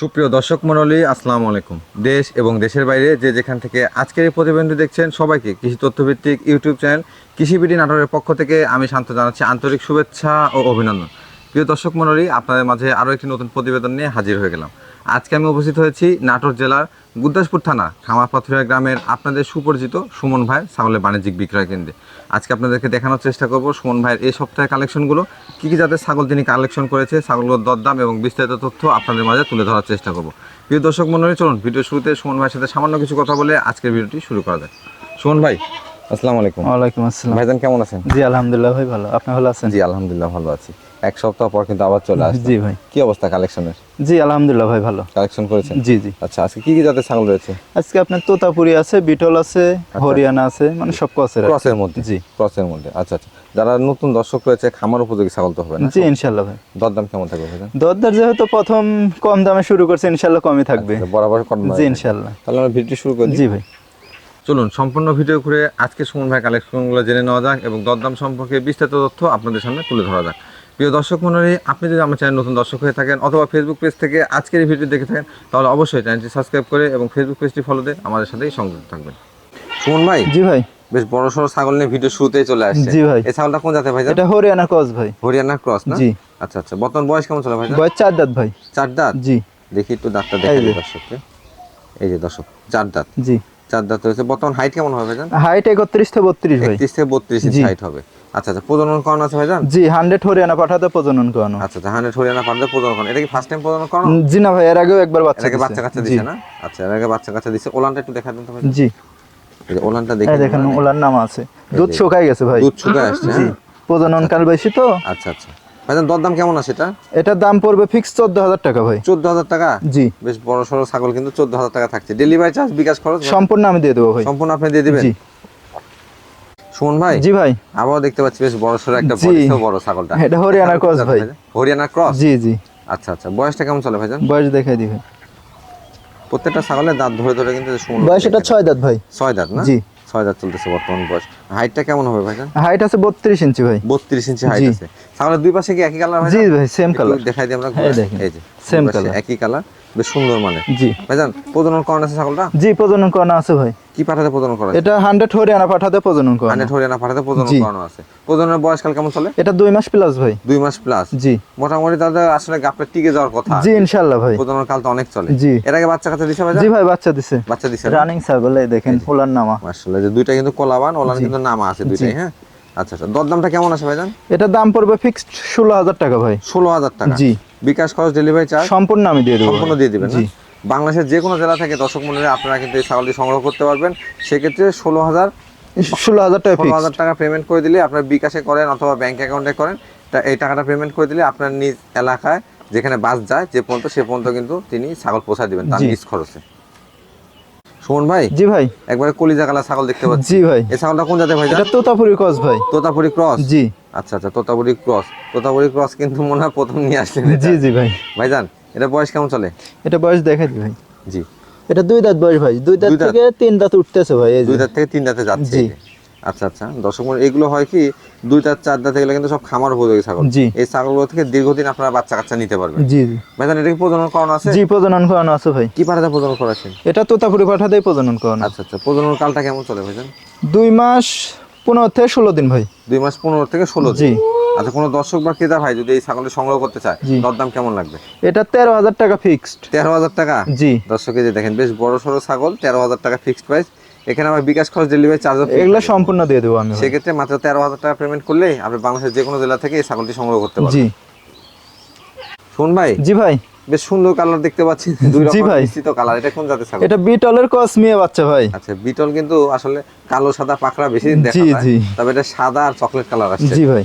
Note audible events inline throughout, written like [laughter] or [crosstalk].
সুপ্রিয় দর্শক মণ্ডলী, আসসালামু আলাইকুম। দেশ এবং দেশের বাইরে যে যেখান থেকে আজকের এই প্রতিবেদনটি দেখছেন, সবাইকে কৃষি তথ্যভিত্তিক ইউটিউব চ্যানেল কৃষিবিডি নাটোরের পক্ষ থেকে আমি শান্ত জানাচ্ছি আন্তরিক শুভেচ্ছা ও অভিনন্দন। প্রিয় দর্শক মণ্ডলী আপনাদের মাঝে আরও একটি নতুন প্রতিবেদন নিয়ে হাজির হয়ে গেলাম। আজকে আমি উপস্থিত হয়েছি নাটোর জেলার গুদ্দাসপুর থানা খামারপাথুরিয়া গ্রামের আপনাদের সুপরিচিত সুমন ভাই ছাগলের বাণিজ্যিক বিক্রয় কেন্দ্রে। আজকে আপনাদেরকে দেখানোর চেষ্টা করব সুমন ভাইয়ের এই সপ্তাহের কালেকশনগুলো। কী কী জাতের ছাগল তিনি কালেকশন করেছে ছাগলগুলোর দরদাম এবং বিস্তারিত তথ্য আপনাদের মাঝে তুলে ধরার চেষ্টা করব। প্রিয় দর্শক মণ্ডলী চলুন ভিডিও শুরুতে সুমন ভাইয়ের সাথে সামান্য কিছু কথা বলে আজকের ভিডিওটি শুরু করা যাক। সুমন ভাই আসসালামু আলাইকুম। ওয়ালাইকুম আসসালাম। ভাইজান কেমন আছেন? জি আলহামদুলিল্লাহ ভাই ভালো। আপনি ভালো আছেন? জি আলহামদুলিল্লাহ ভালো আছি। এক সপ্তাহ পর কিন্তু আবার চলে আসছে জি ভাই। কি অবস্থা কালেকশনের জি আলহামদুলিল্লাহ ভাই ভালো। কালেকশন করেছেন? জি জি। আচ্ছা আজকে কি কি জাতের ছাগল রয়েছে? আজকে আপনার তোতাপুরি আছে বিটল আছে হরিয়ানা আছে মানে সব আছে ক্রসের মধ্যে? জি। ক্রসের মধ্যে। আচ্ছা আচ্ছা। যারা নতুন দর্শক রয়েছে খামার উপযোগী ছাগল তো হবে না? জি ইনশাল্লাহ ভাই। দরদাম কেমন থাকবে ভাইজান দরদার যেহেতু প্রথম কম দামে শুরু করছে ইনশাল্লাহ কমই থাকবে। আচ্ছা, বরাবর কটন জি ইনশাল্লাহ তাহলে আমরা ভিডিও শুরু করি। জি ভাই। চলুন সম্পূর্ণ ভিডিও করে আজকে সুমন ভাই কালেকশনগুলো জেনে নেওয়া যাক এবং দরদাম সম্পর্কে বিস্তারিত তথ্য আপনাদের সামনে তুলে ধরা যাক। প্রিয় দর্শক মন্ডলী আপনি যদি আমার চ্যানেল নতুন দর্শক হয়ে থাকেন অথবা ফেসবুক পেজ থেকে আজকের এই ভিডিও দেখে থাকেন তাহলে অবশ্যই চ্যানেলটি সাবস্ক্রাইব করে এবং ফেসবুক পেজটি ফলো দিয়ে আমাদের সাথেই সংযুক্ত থাকবেন। সুমন ভাই জি ভাই। বেশ বড় সড়ো ছাগল নিয়ে ভিডিও শুরুতেই চলে আসছে। জি ভাই। এই ছাগলটা কোন জাতে ভাই এটা হরিয়ানা ক্রস ভাই। হরিয়ানা ক্রস না? জি। আচ্ছা আচ্ছা। বর্তমান বয়স কেমন চলে ভাই বয়স চার দাঁত ভাই। চার দাঁত? জি। দেখি একটু দাঁতটা এই দেখে যে। দর্শককে। এই যে দর্শক চার দাঁত। জি। চার দাঁত রয়েছে। বর্তমান হাইট কেমন হবে ভাইজান? হাইট একত্রিশ থেকে বত্রিশ ভাই। একত্রিশ থেকে বত্রিশ ইঞ্চি হাইট হবে। আচ্ছা আচ্ছা প্রজনন করান আছে ভাইজান? জি হান্ড্রেড হরিয়ানা পাঠাতে প্রজনন করানো আচ্ছা আচ্ছা হান্ড্রেড হরিয়ানা পারলে প্রজনন করান এটা কি ফার্স্ট টাইম প্রজনন করানো জি না ভাই এর আগেও একবার বাচ্চা এটাকে বাচ্চা কাচ্চা দিছে না? আচ্ছা এর আগে বাচ্চা কাচ্চা দিছে। ওলানটা একটু দেখা দেন তো ভাই জি। এই ওলানটা দেখে দেখেন নিন। ওলার নাম আছে। দুধ শুকাই গেছে ভাই। দুধ শুকায় আসছে জি হ্যাঁ? প্রজনন কাল বেশি তো। আচ্ছা আচ্ছা। ভাইজান দরদাম কেমন আছে এটা? এটার দাম পড়বে ফিক্স চোদ্দ হাজার টাকা ভাই। চোদ্দ হাজার টাকা? জি। বেশ বড় সড়ো ছাগল কিন্তু চোদ্দ হাজার টাকা থাকছে। ডেলিভারি চার্জ বিকাশ খরচ? সম্পূর্ণ আমি দিয়ে দেবো ভাই। সম্পূর্ণ আপনি দিয়ে দিবেন? সুমন ভাই? জি ভাই। আবার দেখতে পাচ্ছি বেশ বড় সড়ো একটা। বড় ছাগলটা। এটা হরিয়ানা ক্রস ভাই। হরিয়ানা ক্রস জি জি। আচ্ছা আচ্ছা। বয়সটা কেমন চলে ভাইজান? বয়স দেখাই দি ভাই। প্রত্যেকটা ছাগলের দাঁত ধরে ধরে কিন্তু বয়স এটা ছয় দাঁত ভাই। ছয় দাঁত না? জি। ছয় দাঁত চলতেছে বর্তমান বয়স। হাইটটা কেমন হবে ভাই হাইট আছে বত্রিশ ইঞ্চি ভাই। বত্রিশ ইঞ্চি হাইট আছে। ছাগলের দুই পাশে কি একই কালার জি ভাই সেম কালার দেখাই দিই আমরা হ্যাঁ। এই যে সেম কালার একই কালার বেশ সুন্দর মানে। জি। ভাইজান প্রজনন করানো আছে ছাগলটা? জি প্রজনন করানো আছে ভাই। কি পাঠাতে প্রজনন করা এটা হান্ড্রেড হরিয়ানা পাঠাতে প্রজনন করানো। হান্ড্রেড হরিয়ানা পাঠাতে প্রজনন করানো আছে। প্রজননের বয়সকাল কেমন চলে? এটা মাস প্লাস ভাই। মাস প্লাস জি। মোটামুটি আসলে গাপটা টিকে যাওয়ার কথা। জি ভাই। প্রজনন কাল তো অনেক চলে। জি। এর আগে বাচ্চা কাচ্চা দিছে ভাইজান? জি ভাই বাচ্চা দিছে। বাচ্চা দিছে রানিং ছাগল এই দেখেন ওলার নামা। মাশাআল্লাহ যে দুইটা কিন্তু কলাবান ওলান কিন্তু নামা আছে দুইটাই হ্যাঁ? আচ্ছা আচ্ছা। দরদামটা কেমন আছে ভাইজান? এটার দাম পড়বে ফিক্সড ষোলো হাজার টাকা ভাই। ষোলো হাজার টাকা। জি। বিকাশ খরচ ডেলিভারি চার্জ সম্পূর্ণ আমি দিয়ে দেবো সম্পূর্ণ দিয়ে দেবেন বাংলাদেশের যে কোনো জেলা থেকে দর্শক মন্ডলে আপনারা কিন্তু এই ছাগলটি সংগ্রহ করতে পারবেন। সেক্ষেত্রে ষোলো হাজার ষোলো হাজার টাকা ষোলো হাজার টাকা পেমেন্ট করে দিলে আপনার বিকাশে করেন অথবা ব্যাংক অ্যাকাউন্টে করেন তা এই টাকাটা পেমেন্ট করে দিলে আপনার নিজ এলাকায় যেখানে বাস যায় যে পর্যন্ত সে পর্যন্ত কিন্তু তিনি ছাগল পোষা দেবেন তার নিজ খরচে। সুমন ভাই? জি ভাই। একবারে কলিজা কালা ছাগল দেখতে পাচ্ছি। জি ভাই। এই ছাগলটা কোন জাতের ভাই এটা তোতাপুরি ক্রস ভাই। তোতাপুরি ক্রস? জি। আচ্ছা আচ্ছা তোতাপুরি ক্রস। তোতাপুরি ক্রস কিন্তু মনে হয় প্রথম নিয়ে আসলেন জি জি ভাই। ভাইজান এটা বয়স কেমন চলে? এটা বয়স দেখাই দি ভাই। জি। এটা দুই দাঁত বয়স ভাই। দুই দাঁত থেকে তিন দাঁত উঠতেছে ভাই এই দুই দাঁত থেকে তিন দাঁতে যাচ্ছে। আচ্ছা আচ্ছা। দর্শক এগুলো হয় কি দুই দাঁত চার দাঁতে কিন্তু সব খামার উপযোগী ছাগল। জি। এই ছাগলগুলো থেকে দীর্ঘদিন আপনারা বাচ্চা কাচ্চা নিতে পারবেন। জি জি। ভাইজান এটা কি প্রজনন করানো আছে? জি প্রজনন করানো আছে ভাই। কি পাঠাতে প্রজনন করাছেন এটা তোতাপুরি পাঠাতেই প্রজনন করানো। আচ্ছা আচ্ছা। প্রজনন কালটা কেমন চলে ভাইজান? দুই মাস পনেরো থেকে ষোলো দিন ভাই। দুই মাস পনেরো থেকে ষোলো জি। আচ্ছা কোনো দর্শক বা ক্রেতা ভাই যদি এই ছাগলটি সংগ্রহ করতে চায়। দরদাম কেমন লাগবে? এটা তেরো হাজার টাকা ফিক্সড তেরো হাজার টাকা? জি। দর্শকে যে দেখেন বেশ বড় সড়ো ছাগল তেরো হাজার টাকা ফিক্সড প্রাইস এখানে আমার বিকাশ খরচ ডেলিভারি চার্জ এগুলো সম্পূর্ণ দিয়ে দেবো আমি। সেক্ষেত্রে মাত্র তেরো হাজার টাকা পেমেন্ট করলে আপনি বাংলাদেশের যে কোনো জেলা থেকে এই ছাগলটি সংগ্রহ করতে পারবেন। জি। শুন ভাই জি ভাই। বেশ সুন্দর কালার দেখতে পাচ্ছি। দুই জি রকম ভাই। মিশ্রিত কালার এটা কোন জাতের ছাগল? এটা বিটলের কস মিয়া বাচ্চা ভাই। আচ্ছা বিটল কিন্তু আসলে কালো সাদা পাকড়া বেশি দেখা যায়। তবে এটা সাদা আর চকলেট কালার আসছে। জি ভাই।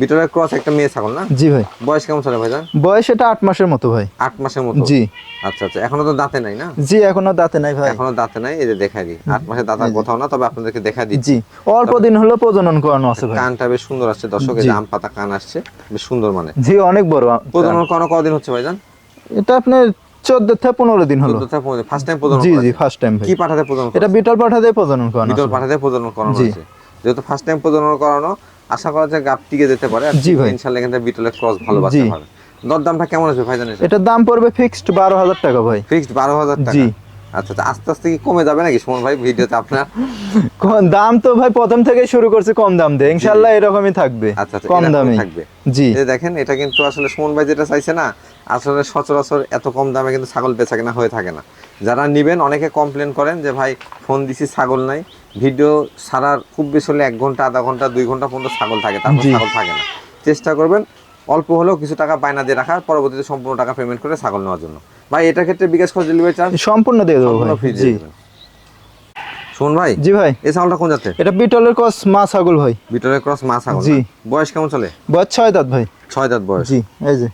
বিটলের ক্রস একটা মেয়ে ছাগল না? জি ভাই। বয়স কেমন চলে ভাইজান? বয়স এটা আট মাসের মতো ভাই। আট মাসের মতো? জি। আচ্ছা আচ্ছা। এখনও তো দাঁতে নাই না? জি এখনও দাঁতে নাই ভাই। এখনও দাঁতে নাই? এই যে দেখাই দিই। আট মাসে দাঁতার কোথাও না তবে আপনাদেরকে দেখা দিচ্ছি। জি। অল্প দিন হলো প্রজনন করানো আছে ভাই। কানটা বেশ সুন্দর আসছে দর্শক এই আম পাতা কান আসছে বেশ সুন্দর মানে। জি অনেক বড় প্রজনন করানো কদিন হচ্ছে ভাইজান? এটা আপনার চোদ্দ থেকে পনেরো দিন হলো। ফার্স্ট টাইম প্রজনন জি জি ফার্স্ট টাইম ভাই। কি পাঠাতে প্রজনন এটা বিটল পাঠাতে প্রজনন করানো বিটল পাঠাতে প্রজনন করানো। যেহেতু ফার্স্ট টাইম প্রজনন করানো আশা করা যায় গাপ টিকে যেতে পারে। জি ভাই। ইনশাআল্লাহ এখান থেকে বিটলের ক্রস ভালো বাচ্চা জি। পাবে দর দামটা কেমন আছে ভাইজান এটা? এটার দাম পড়বে ফিক্সড বারো হাজার টাকা ভাই। ফিক্সড বারো হাজার টাকা। জি। আচ্ছা আচ্ছা আস্তে আস্তে কি কমে যাবে নাকি সুমন ভাই ভিডিওতে আপনার? দাম তো ভাই প্রথম থেকে শুরু করছে কম দাম দিয়ে। ইনশাল্লাহ এরকমই থাকবে। আচ্ছা আচ্ছা কম দামে। থাকবে। জি। দেখেন এটা কিন্তু আসলে সুমন ভাই যেটা চাইছে না আসলে সচরাচর এত কম দামে কিন্তু ছাগল বেচা কেনা হয়ে থাকে না। যারা নিবেন অনেকে কমপ্লেন করেন যে ভাই ফোন দিছি ছাগল নাই। ভিডিও সারার খুব বেশি হলে এক ঘণ্টা আধা ঘণ্টা দুই ঘণ্টা পর্যন্ত ছাগল থাকে। তারপর ছাগল থাকে না। চেষ্টা করবেন অল্প হলেও কিছু টাকা বায়না দিয়ে রাখার পরবর্তীতে সম্পূর্ণ টাকা পেমেন্ট করে ছাগল নেওয়ার জন্য। ভাই এটার ক্ষেত্রে বিকাশ খরচ ডেলিভারি চার্জ সম্পূর্ণ দিয়ে দেবো ফ্রি জি। ভাই জি ভাই। এই ছাগলটা কোন যাচ্ছে এটা বিটলের ক্রস মা ছাগল ভাই। বিটলের ক্রস মা ছাগল জি। বয়স কেমন চলে? বয়স ছয় দাঁত ভাই। ছয় দাঁত বয়স। জি এই যে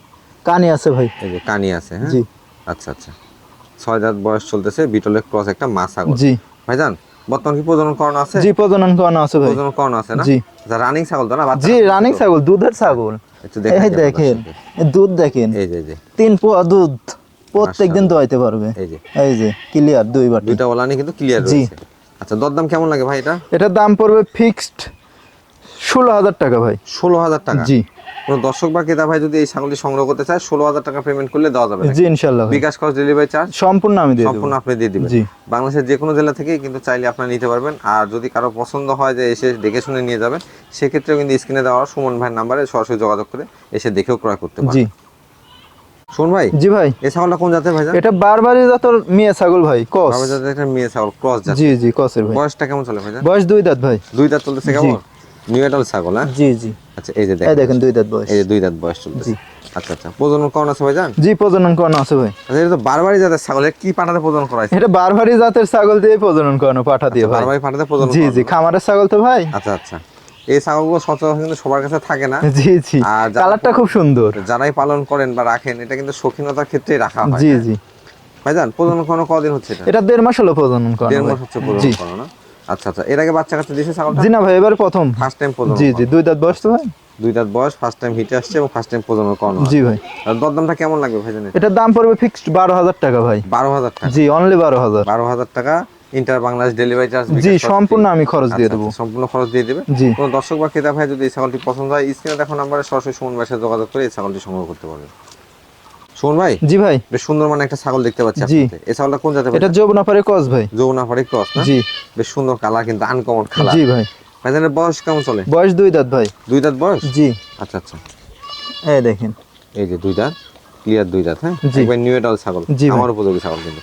কানি আছে ভাই। এই যে কানি আছে হ্যাঁ? জি। আচ্ছা আচ্ছা। ছয় দাঁত বয়স চলতেছে বিটলের ক্রস একটা মা ছাগল। জি। ভাইজান বর্তমান কি প্রজনন করানো আছে? জি প্রজনন করানো আছে ভাই। প্রজনন করানো আছে না? জি। রানিং ছাগল তো না বাচ্চা জি রানিং ছাগল? দুধের ছাগল। এই দেখেন দুধ দেখেন। এই যে যে। তিন পোয়া দুধ প্রত্যেক দিন দোয়াইতে পারবে। এই যে। এই যে ক্লিয়ার দুই বাটি। দুইটা ওলানি কিন্তু ক্লিয়ার জি। রয়েছে। আচ্ছা দরদাম কেমন লাগে ভাই এটা? এটার দাম পড়বে ফিক্সড ষোলো হাজার টাকা ভাই। ষোলো হাজার টাকা। জি। কোনো দর্শক বা ক্রেতা ভাই যদি এই ছাগলটি সংগ্রহ করতে চায় ষোলো হাজার টাকা পেমেন্ট করলে দেওয়া যাবে জি ইনশাল্লাহ বিকাশ খরচ ডেলিভারি চার্জ সম্পূর্ণ আমি দিয়ে সম্পূর্ণ আপনি দিয়ে দিবেন। বাংলাদেশের যে কোনো জেলা থেকেই কিন্তু চাইলে আপনারা নিতে পারবেন। আর যদি কারও পছন্দ হয় যে এসে দেখে শুনে নিয়ে যাবেন সেক্ষেত্রেও কিন্তু স্ক্রিনে দেওয়া সুমন ভাইয়ের নাম্বারে সরাসরি যোগাযোগ করে এসে দেখেও ক্রয় করতে জি। পারেন সুমন ভাই জি ভাই। এই ছাগলটা কোন জাতের ভাই এটা বারবারই জাতর মেয়ে ছাগল ভাই কস। বাবা জাতের একটা মেয়ে ছাগল ক্রস জাত। জি জি কসের ভাই। বয়সটা কেমন চলে ভাই বয়স দুই দাঁত ভাই। দুই দাঁত চলতেছে কেমন? নিউ এডাল ছাগল হ্যাঁ? জি জি। আচ্ছা এই যে দেখেন দেখেন দুই দাঁত বয়স। এই যে দুই দাঁত বয়স চলতেছে। আচ্ছা আচ্ছা প্রজনন করানো আছে ভাই জান? জি প্রজনন করানো আছে ভাই। আচ্ছা এটা তো বারবারই জাতের ছাগল কি পাঠাতে প্রজনন করা হয়েছে এটা বারবারই জাতের ছাগল দিয়ে প্রজনন করানো পাঠা দিয়ে ভাই। বারবারই পাঠাতে প্রজনন জি জি খামারের ছাগল তো ভাই। আচ্ছা আচ্ছা এই ছাগলগুলো সচরাচর কিন্তু সবার কাছে থাকে না। জি জি আর কালারটা খুব সুন্দর। যারাই পালন করেন বা রাখেন এটা কিন্তু শৌখিনতার ক্ষেত্রে রাখা হয়। জি? জি। ভাইজান প্রজনন কোনো কদিন হচ্ছে এটা? এটা দেড় মাস হলো প্রজনন করানো দেড় মাস হচ্ছে প্রজনন করানো আচ্ছা আচ্ছা। এর আগে বাচ্চা কাচ্চা দিয়েছে ছাগলটা? জি না ভাই এবার প্রথম। ফার্স্ট টাইম প্রজনন জি জি। দুই দাঁত বয়স তো ভাই? দুই দাঁত বয়স ফার্স্ট টাইম হিটে আসছে এবং ফার্স্ট টাইম প্রজনন করানো জি ভাই। আর দরদামটা কেমন লাগবে ভাইজান এটা? এটার দাম পড়বে ফিক্সড বারো হাজার টাকা ভাই। বারো হাজার টাকা। জি অনলি বারো হাজার। বারো হাজার টাকা ইন্টার বাংলাদেশ ডেলিভারি চার্জ জি সম্পূর্ণ আমি খরচ দিয়ে দেবো। সম্পূর্ণ খরচ দিয়ে দেবে। জি। কোনো দর্শক বা ক্রেতা ভাই যদি এই ছাগলটি পছন্দ হয় স্ক্রিনে দেখো নাম্বারে সরাসরি সুমন ভাইয়ের যোগাযোগ করে এই ছাগলটি সংগ্রহ করতে পারবে। সুমন ভাই জি ভাই। বেশ সুন্দর মানে একটা ছাগল দেখতে পাচ্ছি জি। এই ছাগলটা কোন জাতের এটা যৌবনাপারে কস ভাই। যৌনাফারি ক্রস না? জি। বেশ সুন্দর কালার কিন্তু আনকমন কালার। জি ভাই। ভাইজানের বয়স কেমন চলে? বয়স দুই দাঁত ভাই। দুই দাঁত বয়স? জি। আচ্ছা আচ্ছা। এই দেখেন। এই যে দুই দাঁত। ক্লিয়ার দুই দাঁত হ্যাঁ? একবার নিউ এডাল ছাগল আমার উপযোগী ছাগল কিন্তু।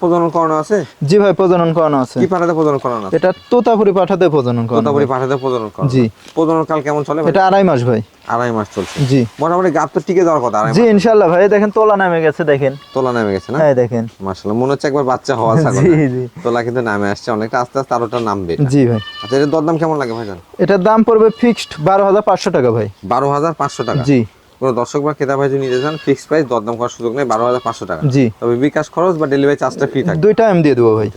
প্রজনন করানো আছে? জি ভাই প্রজনন করানো আছে। কি পাঠাতে প্রজনন করানো আছে? এটা তোতাপুরি পাঠাতে প্রজনন করানো তোতাপুরি পাঠাতে প্রজনন করানো জি। প্রজনন কাল কেমন চলে এটা আড়াই মাস ভাই। আড়াই মাস চলছে। জি। মোটামুটি তো টিকে যাওয়ার কথা জি মাস। ইনশাল্লাহ ভাই। দেখেন তোলা নামে গেছে দেখেন। তোলা নামে গেছে না? হ্যাঁ দেখেন। মাশাআল্লাহ মনে হচ্ছে একবার বাচ্চা হওয়া ছাগল। জি। জি তোলা কিন্তু নামে আসছে অনেকটা আস্তে আস্তে আরোটা নামবে। জি ভাই। আচ্ছা এর দরদাম কেমন লাগে ভাইজান? এটার দাম পড়বে ফিক্সড বারো হাজার পাঁচশো টাকা ভাই। বারো হাজার পাঁচশো টাকা। জি। কোনো দর্শক বা ক্রেতা ভাই যদি নিতে চান ফিক্সড প্রাইস দরদাম করার সুযোগ নেই বারো হাজার পাঁচশো টাকা। জি। তবে বিকাশ খরচ বা ডেলিভারি চার্জটা ফ্রি থাকবে। দুইটা আমি দিয়ে দেবো ভাই।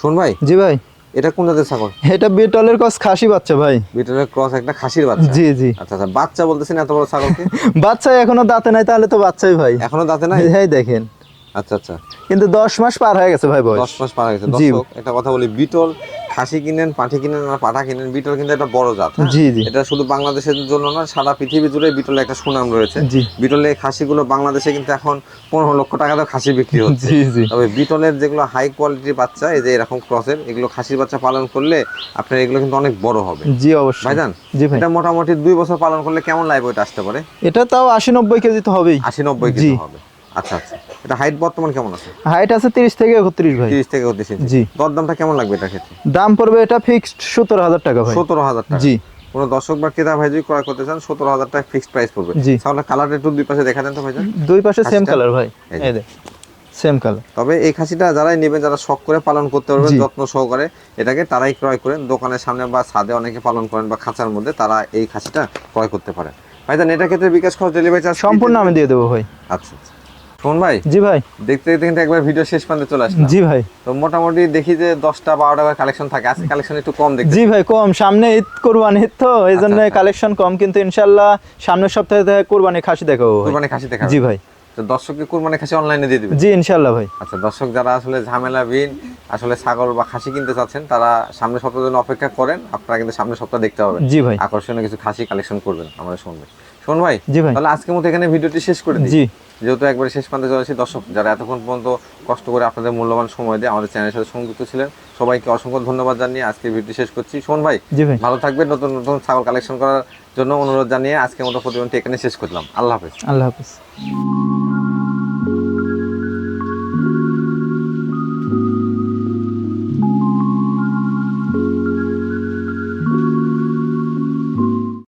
শোন ভাই জি ভাই। এটা কোন জাতের ছাগল? এটা বিটলের কস খাসি বাচ্চা ভাই। বিটলের ক্রস একটা খাসির বাচ্চা। জি জি। আচ্ছা আচ্ছা বাচ্চা বলতেছেন এত বড় ছাগলকে? [laughs] বাচ্চা এখনও দাঁতে নাই তাহলে তো বাচ্চাই ভাই। এখনও দাঁতে নাই? হ্যাঁ দেখেন। আচ্ছা আচ্ছা। কিন্তু দশ মাস পার হয়ে গেছে ভাই বয়স। দশ মাস পার হয়ে গেছে। দর্শক একটা কথা বলি বিটল খাসি কিনেন পাঠি কিনেন আর পাঠা কিনেন বিটল কিন্তু একটা বড় জাত হ্যাঁ? জি জি। এটা শুধু বাংলাদেশের জন্য না সারা পৃথিবী জুড়ে বিটলের একটা সুনাম রয়েছে। বিটলের খাসিগুলো বাংলাদেশে কিন্তু এখন পনেরো লক্ষ টাকাতে খাসি বিক্রি [laughs] হচ্ছে। তবে বিটলের যেগুলো হাই কোয়ালিটির বাচ্চা এই যে এরকম ক্রসের এগুলো খাসির বাচ্চা পালন করলে আপনার এগুলো কিন্তু অনেক বড় হবে। জি অবশ্যই। ভাইজান জি ভাই। এটা মোটামুটি দুই বছর পালন করলে কেমন লাইভ ওয়েট আসতে পারে? এটা তাও আশি নব্বই কেজি তো হবেই। আশি নব্বই কেজি হবে। আচ্ছা আচ্ছা। এটা হাইট বর্তমান কেমন আছে? হাইট আছে তিরিশ থেকে একত্রিশ ভাই। তিরিশ থেকে উনত্রিশ ইঞ্চি জি। দরদামটা কেমন লাগবে এটা ক্ষেত্রে? দাম পড়বে এটা ফিক্সড সতেরো হাজার টাকা ভাই। সতেরো হাজার টাকা। জি। কোনো দর্শক বা ক্রেতা ভাই যদি ক্রয় করতে চান সতেরো হাজার টাকা ফিক্সড প্রাইস পড়বে। তাহলে কালারটা একটু দুই পাশে দেখা দেন তো ভাইজান। দুই পাশে সেম। কালার ভাই। এই দেখ সেম কালার তবে এই খাসিটা যারাই নেবেন যারা শখ করে পালন করতে পারবেন যত্ন সহকারে এটাকে তারাই ক্রয় করেন। দোকানের সামনে বা ছাদে অনেকে পালন করেন বা খাঁচার মধ্যে তারা এই খাসিটা ক্রয় করতে পারেন ভাইজান এটা ক্ষেত্রে বিকাশ খরচ ডেলিভারি চার্জ সম্পূর্ণ আমি দিয়ে দেবো ভাই। আচ্ছা আচ্ছা। শোন ভাই? জি ভাই। দেখতে দেখতে কিন্তু একবার ভিডিও শেষ প্রান্তে চলে আসলাম। জি ভাই। তো মোটামুটি দেখি যে দশটা বারোটা করে কালেকশন থাকে। আজকে কালেকশন একটু কম দেখতে। জি ভাই কম। সামনে ঈদ কোরবানি তো এই জন্য। কালেকশন কম কিন্তু ইনশাল্লাহ সামনের সপ্তাহে কোরবানি খাসি ভাই। কুরবানি খাসি দেখা জি ভাই। তো দর্শককে কুরবানি খাসি অনলাইনে দিয়ে দিবেন। জি ইনশাল্লাহ ভাই। আচ্ছা দর্শক যারা আসলে ঝামেলা বিন আসলে ছাগল বা খাসি কিনতে চাচ্ছেন তারা সামনের সপ্তাহের জন্য অপেক্ষা করেন। আপনারা কিন্তু সামনের সপ্তাহ দেখতে পাবেন। জি ভাই। আকর্ষণীয় কিছু খাসি কালেকশন করবেন আমাদের শুনবেন শোন ভাই জি ভাই। তাহলে আজকের মতো এখানে ভিডিওটি শেষ করে দিই। জি। যেহেতু একবারে শেষ প্রান্তে চলেছি দর্শক যারা এতক্ষণ পর্যন্ত কষ্ট করে আপনাদের মূল্যবান সময় দিয়ে আমাদের চ্যানেলের সাথে সংযুক্ত ছিলেন সবাইকে অসংখ্য ধন্যবাদ জানিয়ে আজকে ভিডিওটি শেষ করছি। শোন ভাই জি ভাই। ভালো থাকবেন নতুন নতুন ছাগল কালেকশন করার জন্য অনুরোধ জানিয়ে আজকের মতো প্রতিবেদনটি এখানে শেষ করলাম। আল্লাহ হাফেজ। আল্লাহ হাফিজ।